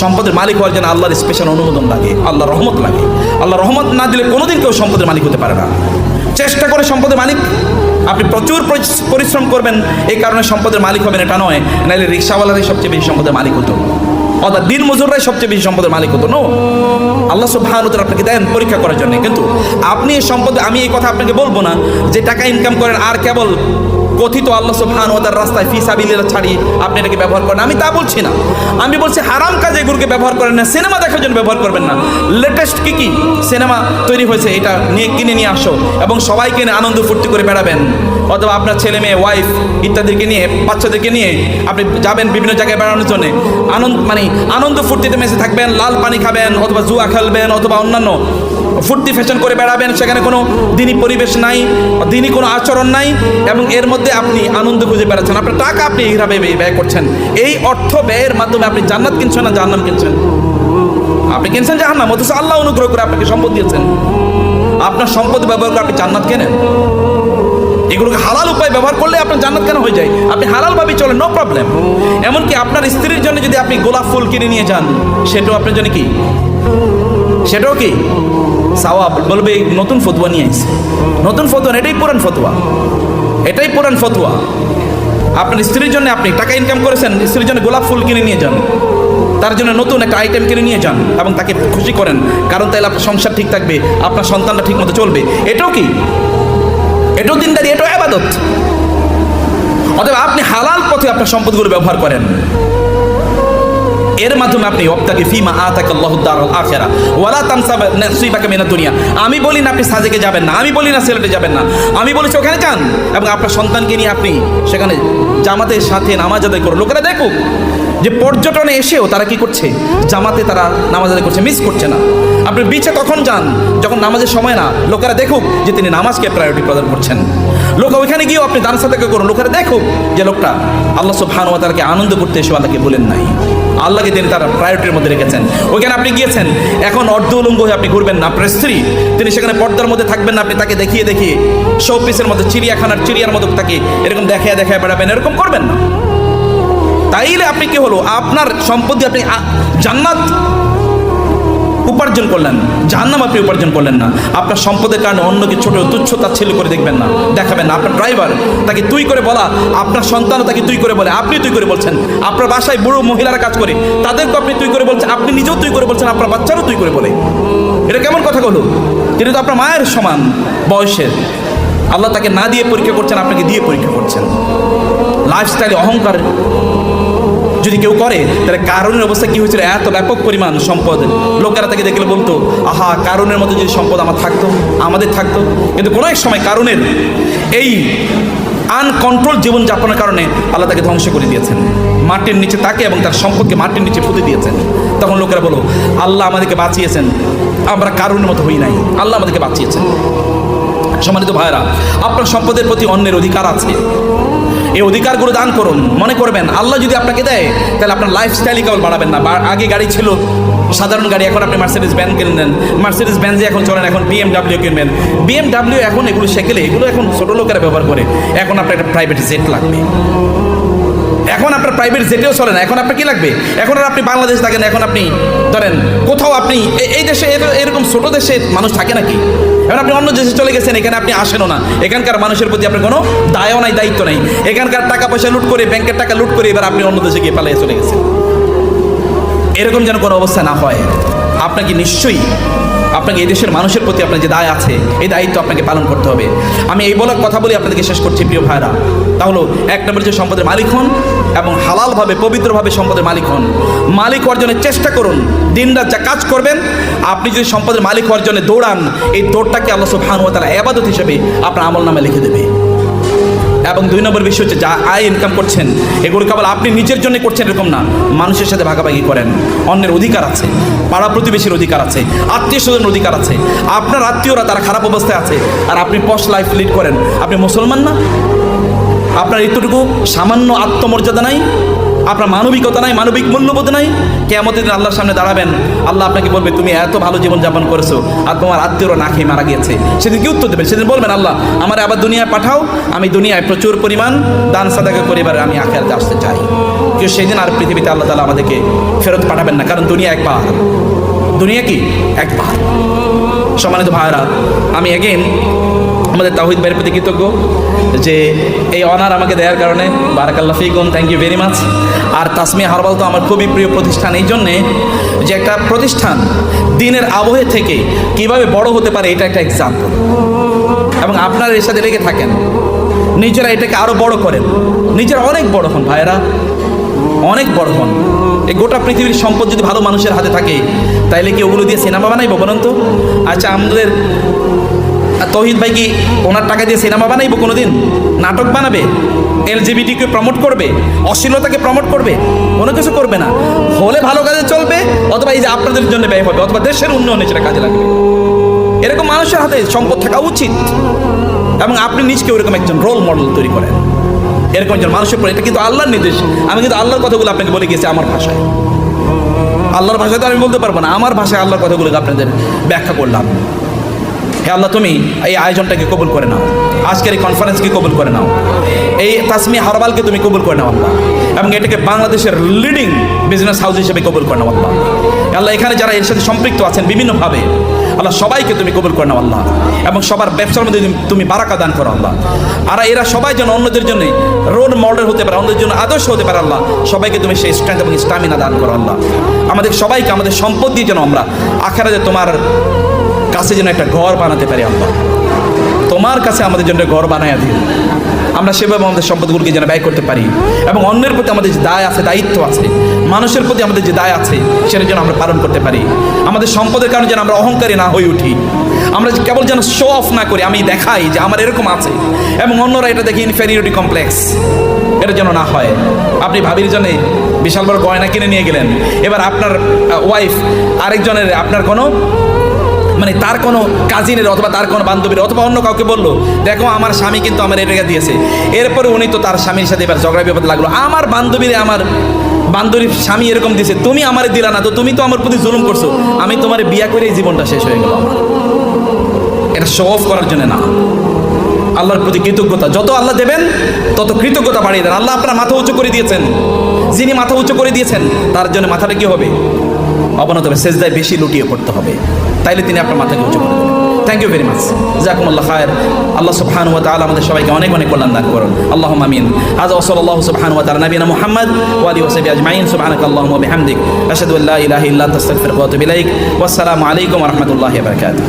সম্পদের মালিক হওয়ার জন্য আল্লাহর স্পেশাল অনুমোদন লাগে আল্লাহ রহমত লাগে। আল্লাহ রহমত না দিলে কোনোদিন কেউ সম্পদের মালিক হতে পারে না। চেষ্টা করে সম্পদের মালিক, আপনি প্রচুর পরিশ্রম করবেন, এই কারণে সম্পদের মালিক হবেন এটা নয় নাহলে রিক্সাওয়ালারাই সবচেয়ে বেশি সম্পদের মালিক হতো। অর্থাৎ দিন মজুররাই সবচেয়ে বেশি সম্পদের মালিক হতো। নো আল্লাহ ভালো আপনাকে দেন পরীক্ষা করার জন্য। কিন্তু আপনি এই সম্পদ আমি এই কথা আপনাকে বলব না যে টাকা ইনকাম করেন আর কেবল কথিত আল্লাহ সুবহান ওদের রাস্তায় ফি সাবিলিল্লাহ ছাড়িয়ে আপনি এটাকে ব্যবহার করেন আমি তা বলছি না। আমি বলছি হারাম কাজে এগুলোকে ব্যবহার করেন না। সিনেমা দেখার জন্য ব্যবহার করবেন না। লেটেস্ট কি কি? সিনেমা তৈরি হয়েছে, এটা নিয়ে কিনে নিয়ে আসো এবং সবাইকে আনন্দ ফুর্তি করে বেড়াবেন। অথবা আপনার ছেলে মেয়ে ওয়াইফ ইত্যাদিকে নিয়ে, বাচ্চাদেরকে নিয়ে আপনি যাবেন বিভিন্ন জায়গায় বেড়ানোর জন্য। আনন্দ মানে আনন্দ ফুর্তিতে মেসে থাকবেন, লাল পানি খাবেন অথবা জুয়া খেলবেন অথবা অন্যান্য ফুর্তি ফ্যাশন করে বেড়াবেন, সেখানে কোনো দিনই পরিবেশ নাই, দিনই কোনো আচরণ নাই, এবং এর মধ্যে আপনি আনন্দ খুঁজে বেড়াচ্ছেন। আপনার টাকা আপনি এইভাবে ব্যয়- করছেন। এই অর্থ ব্যয়ের মাধ্যমে আপনি জান্নাত কিনছেন না জাহান্নাম কিনছেন? আপনি কিনছেন জাহান্নাম, অথচ আল্লাহ অনুগ্রহ করে আপনাকে সম্পদ দিয়েছেন। আপনার সম্পদ ব্যবহার করে আপনি জান্নাত কেনেন? এগুলোকে হালাল উপায় ব্যবহার করলে আপনার জান্নাত কেন হয়ে যায়? আপনি হালালভাবে চলেন নো প্রবলেম এমনকি আপনার স্ত্রীর জন্য যদি আপনি গোলাপ ফুল কিনে নিয়ে যান, সেটাও আপনার জন্য কি? সেটাও কি? সাওয়াব বলবে এই নতুন ফতুয়া নিয়ে আইছে। নতুন ফতুয়া এটাই পুরান ফতুয়া। এটাই পুরান ফতুয়া। আপনার স্ত্রীর জন্য আপনি টাকা ইনকাম করেছেন, স্ত্রীর জন্য গোলাপ ফুল কিনে নিয়ে যান। তার জন্য নতুন একটা আইটেম কিনে নিয়ে যান এবং তাকে খুশি করেন। কারণ তাহলে আপনার সংসার ঠিক থাকবে, আপনার সন্তানটা ঠিক মতো চলবে। এটাও কি? এটাও দিনদারি, এটাও আবাদত। অতএব আপনি হালাল পথে আপনার সম্পদগুলো ব্যবহার করেন। এর মাধ্যমে আপনি অপ্তাকে ফিমা আতাক আল্লাহ দারুল আখেরা, ওয়ালা তানসা নাসিবাকা মিনাদ দুনিয়া। আমি বলি না আপনি সাজেকে যাবেন না, আমি বলি না সিলেটে যাবেন না। আমি বলেছি, ওখানে যান। এবং আপনার সন্তানকে নিয়ে আপনি সেখানে জামাতের সাথে নামাজ আদায় করুন। লোকেরা দেখুক যে পর্যটনে এসেও তারা কি করছে? জামাতে তারা নামাজ আদায় করছে, মিস করছে না। আপনি বিচে তখন যান, যখন নামাজের সময় না, লোকেরা দেখুক যে তিনি নামাজকে প্রায়োরিটি প্রদান করছেন। লোক ওইখানে গিয়েও আপনি দান সাদাকা করুন। লোকেরা দেখুক যে লোকটা আল্লাহ সুবহানাহু ওয়া তাআলাকে আনন্দ করতে এসে আল্লাহকে বলেন নাই। আল্লাহকে তিনি তার প্রায়োরিটির মধ্যে রেখেছেন। ওইখানে আপনি গিয়েছেন, এখন অর্ধ উলঙ্গ হয়ে আপনি ঘুরবেন না। আপনার স্ত্রী, তিনি সেখানে পর্দার মধ্যে থাকবেন না, আপনি তাকে দেখিয়ে দেখিয়ে শোপিসের মধ্যে, চিড়িয়াখানার চিড়িয়ার মতো তাকে এরকম দেখায় দেখায় বেড়াবেন, এরকম করবেন না। তাইলে আপনি কি হলো? আপনার সম্পত্তি আপনি জান্নাত উপার্জন করলেন জাহান্নাম আপনি উপার্জন করলেন না। আপনার সম্পদের কারণে অন্যকে ছোট তুচ্ছ তাচ্ছিল্য করে দেখবেন না। দেখাবেন না। আপনার ড্রাইভার তাকে তুই করে বলা, আপনার সন্তানও তাকে তুই করে বলে আপনি তুই করে বলছেন। আপনার বাসায় বুড়ো মহিলারা কাজ করে তাদেরকে আপনি তুই করে বলছেন, আপনি নিজেও তুই করে বলছেন, আপনার বাচ্চারও তুই করে বলে। এটা কেমন কথা হলো এটা তো আপনার মায়ের সমান বয়সের। আল্লাহ তাকে না দিয়ে পরীক্ষা করছেন, আপনাকে দিয়ে পরীক্ষা করছেন। লাইফস্টাইলে অহংকার। যদি কেউ করে, তাহলে কারণের অবস্থা কি হয়েছিল? এত ব্যাপক পরিমাণ সম্পদ। লোকেরা তাকে দেখলে বলতো, আহা, কারণের মতো যদি সম্পদ আমার থাকতো, আমাদের থাকতো। কিন্তু কোনো এক সময় কারণের এই আনকন্ট্রোল জীবনযাপনের কারণে আল্লাহ তাকে ধ্বংস করে দিয়েছেন। মাটির নিচে তাকে এবং তার সম্পদকে মাটির নিচে পুঁতে দিয়েছেন। তখন লোকেরা বলো আল্লাহ আমাদেরকে বাঁচিয়েছেন। আমরা কারণের মতো হই নাই। আল্লাহ আমাদেরকে বাঁচিয়েছেন। সম্মানিত ভাইরা আপনার সম্পদের প্রতি অন্যের অধিকার আছে। এই অধিকারগুলো দান করুন। মনে করবেন, আল্লাহ যদি আপনাকে দেয়, তাহলে আপনার লাইফস্টাইলই কেবল বাড়াবেন না। আগে গাড়ি ছিল, সাধারণ গাড়ি, এখন আপনি মার্সিডিস ব্যান কিনলেন। মার্সিডিস ব্যানজে এখন চলেন, এখন বিএমডাব্লিউ কিনবেন। বিএমডাব্লিউ এখন এগুলো সেকেলে, এগুলো এখন ছোটো লোকেরা ব্যবহার করে। এখন আপনার একটা প্রাইভেট জেট লাগবে। এখন আপনার প্রাইভেট জেটেও চলে না। এখন আপনার কি লাগবে? এখন আর আপনি বাংলাদেশ থাকেন এখন আপনি ধরেন কোথাও আপনি এই দেশে এর- এরকম ছোট দেশে মানুষ থাকে নাকি? এখন আপনি অন্য দেশে চলে গেছেন, এখানে আপনি আসেনও না। এখানকার মানুষের প্রতি আপনার কোনো দায়ও নাই, দায়িত্ব নাই। এখানকার টাকা পয়সা লুট করে, ব্যাংকের টাকা লুট করে এবার আপনি অন্য দেশে গিয়ে পালিয়ে চলে গেছেন। এরকম যেন কোনো অবস্থা না হয়। আপনাকে নিশ্চয়ই আপনাকে এই দেশের মানুষের প্রতি আপনার যে দায় আছে, এই দায়িত্ব আপনাকে পালন করতে হবে। আমি এই বলার কথা বলে আপনাদেরকে শেষ করছি, প্রিয় ভাইরা তাহলে এক নম্বর যে সম্পদের মালিক হন এবং হালালভাবে, পবিত্রভাবে সম্পদের মালিক হন। মালিক অর্জনের চেষ্টা করুন দিন রাত যা কাজ করবেন, আপনি যদি সম্পদের মালিক অর্জনে দৌড়ান, এই দৌড়টাকে আল্লাহ সব ওয়া তারা ইবাদত হিসেবে আপনার আমল নামে লিখে দেবে। এবং দুই নম্বর বিষয় হচ্ছে যা আয় ইনকাম করছেন, এগুলো কেবল আপনি নিজের জন্য করছেন এরকম না। মানুষের সাথে ভাগাভাগি করেন। অন্যের অধিকার আছে, পাড়া প্রতিবেশীর অধিকার আছে, আত্মীয় স্বজনের অধিকার আছে, আপনার আত্মীয়রা তারা খারাপ অবস্থায় আছে, আর আপনি পশ লাইফ লিড করেন। আপনি মুসলমান না? আপনার এতটুকু সামান্য আত্মমর্যাদা নাই? আপনার মানবিকতা নাই, মানবিক মূল্যবোধ নাই। কেমতের দিন আল্লাহর সামনে দাঁড়াবেন। আল্লাহ আপনাকে বলবে, তুমি এত ভালো জীবন যাপন করেছ আর তোমার আত্মীয়রা না খেয়ে মারা গিয়েছে। সেদিন কি উত্তর দেবেন, সেদিন বলবেন, আল্লাহ, আমার আবার দুনিয়ায় পাঠাও, আমি দুনিয়ায় প্রচুর পরিমাণ দান সাদাকা করে আমি আখেরাতে আসতে চাই। কেউ সেদিন আর পৃথিবীতে আল্লাহ তালা আমাদেরকে ফেরত পাঠাবেন না, কারণ দুনিয়া একবার। দুনিয়া কি? একবার। সম্মানিত ভাইরা আমি এগেন আমাদের তাহিদ ভাইয়ের প্রতি কৃতজ্ঞ যে এই অনার আমাকে দেওয়ার কারণে বারাকাল্লা ফিকুম থ্যাংক ইউ ভেরি মাচ আর তাসমিয়া হারবাল তো আমার খুবই প্রিয় প্রতিষ্ঠান, এই জন্যে যে একটা প্রতিষ্ঠান দিনের আবহে থেকে কীভাবে বড় হতে পারে, এটা একটা এক্সাম্পল এবং আপনারা এর সাথে লেগে থাকেন। নিজেরা এটাকে আরও বড় করেন। নিজেরা অনেক বড় হন ভাইয়েরা, অনেক বড় হন। এই গোটা পৃথিবীর সম্পদ যদি ভালো মানুষের হাতে থাকে, তাইলে কি ওগুলো দিয়ে সিনেমা বানাইবো বলুন তো? আচ্ছা আমাদের তহিদ ভাই কি ওনার টাকা দিয়ে সিনেমা বানাইবো কোনো দিন নাটক বানাবে? এলজিবিটিকে প্রমোট করবে? অশ্লীলতাকে প্রমোট করবে? কোনো কিছু করবে না। হলে ভালো কাজে চলবে, অথবা এই যে আপনাদের জন্য ব্যয় হবে, অথবা দেশের উন্নয়নে সেটা কাজে লাগবে। এরকম মানুষের হাতে সম্পদ থাকা উচিত। এবং আপনি নিজকে ওরকম একজন রোল মডেল তৈরি করেন। এরকম একজন মানুষের পরে এটা কিন্তু আল্লাহর নির্দেশ। আমি কিন্তু আল্লাহর কথাগুলো আপনাকে বলে গেছি আমার ভাষায়। আল্লাহর ভাষায় তো আমি বলতে পারব না, আমার ভাষায় আল্লাহর কথাগুলোকে আপনাদের ব্যাখ্যা করলাম। হে আল্লাহ, তুমি এই আয়োজনটাকে কবুল করে নাও। আজকের এই কনফারেন্সকে কবুল করে নাও। এই তাসমি হারবালকে তুমি কবুল করে নাও, আল্লাহ। এবং এটাকে বাংলাদেশের লিডিং বিজনেস হাউস হিসেবে কবুল করে নাও, আল্লাহ। আল্লাহ, এখানে যারা এর সাথে সম্পৃক্ত আছেন বিভিন্নভাবে, আল্লাহ, সবাইকে তুমি কবুল করে নাও, আল্লাহ। এবং সবার ব্যবসার মধ্যে তুমি- বারাকা দান করো, আল্লাহ। আর এরা সবাই যেন অন্যদের জন্য রোল মডেল হতে পারে, অন্যদের জন্য আদর্শ হতে পারে, আল্লাহ। সবাইকে তুমি সেই স্ট্রেংথ এবং স্টামিনা দান করো, আল্লাহ। আমাদের সবাইকে আমাদের সম্পদ দিয়ে যেন আমরা আখেরা যে তোমার কাছে যেন একটা ঘর বানাতে পারি আল্লাহ। তোমার কাছে আমাদের জন্য ঘর বানাইয়া দিন আমরা সেভাবে আমাদের সম্পদগুলোকে যেন ব্যয় করতে পারি এবং অন্যের প্রতি আমাদের যে দায় আছে, দায়িত্ব আছে, মানুষের প্রতি আমাদের যে দায় আছে, সেটা যেন আমরা পালন করতে পারি। আমাদের সম্পদের কারণে যেন আমরা অহংকারী না হয়ে উঠি। আমরা কেবল যেন শো অফ না করি, আমি দেখাই যে আমার এরকম আছে এবং অন্যরা এটা দেখে ইনফেরিয়রিটি কমপ্লেক্স এটা যেন না হয়। আপনি ভাবির জন্য বিশাল বড় গয়না কিনে নিয়ে গেলেন। এবার আপনার ওয়াইফ আরেকজনের, আপনার কোনো মানে তার কোনো কাজিনের অথবা তার কোনো বান্ধবীর অথবা অন্য কাউকে বলল, দেখো, আমার স্বামী কিন্তু আমার এটা দিয়েছে। এরপরে উনি তো তার স্বামীর সাথে এবার ঝগড়া বিপদ লাগল। আমার বান্ধবীরে আমার বান্ধবীর স্বামী এরকম দিয়েছে, তুমি আমারে দিলা না, তো তুমি তো আমার প্রতি জুলুম করছ। আমি তোমার বিয়া করে এই জীবনটা শেষ হয়ে গেল এটা শো অফ করার জন্য না। আল্লাহর প্রতি কৃতজ্ঞতা। যত আল্লাহ দেবেন, তত কৃতজ্ঞতা বাড়িয়ে দেন। আল্লাহ আপনার মাথা উঁচু করে দিয়েছেন। যিনি মাথা উঁচু করে দিয়েছেন, তার জন্য মাথাটা কি হবে? অবনত হবে সেজদায় বেশি লুটিয়ে পড়তে হবে। তাইলে তিনি আপনার মাথাকে উঁচু করে দেবেন। থ্যাংক ইউ ভেরি মাচ জাকুমুল্লাহ খায়ের। আল্লাহ সুবহান ওয়া তাআলা আমাদের সবাইকে অনেক অনেক কল্যাণ দান করুন। আল্লাহ আমিন। আজ ওসলাল্লাহ সুবহান ওয়া তাআলা নবীনা মুহাম্মদ ওয়া আলিহি ওয়া সাহবিহি আজমাইন। সুবহানাক আল্লাহুম্মা ওয়া বিহামদিক। আশহাদু আল্লা ইলাহা ইল্লা আনতা ওয়া ইলাইক। ওয়াসসালামু আলাইকুম ওয়া রাহমাতুল্লাহি ওয়া বারাকাতুহু।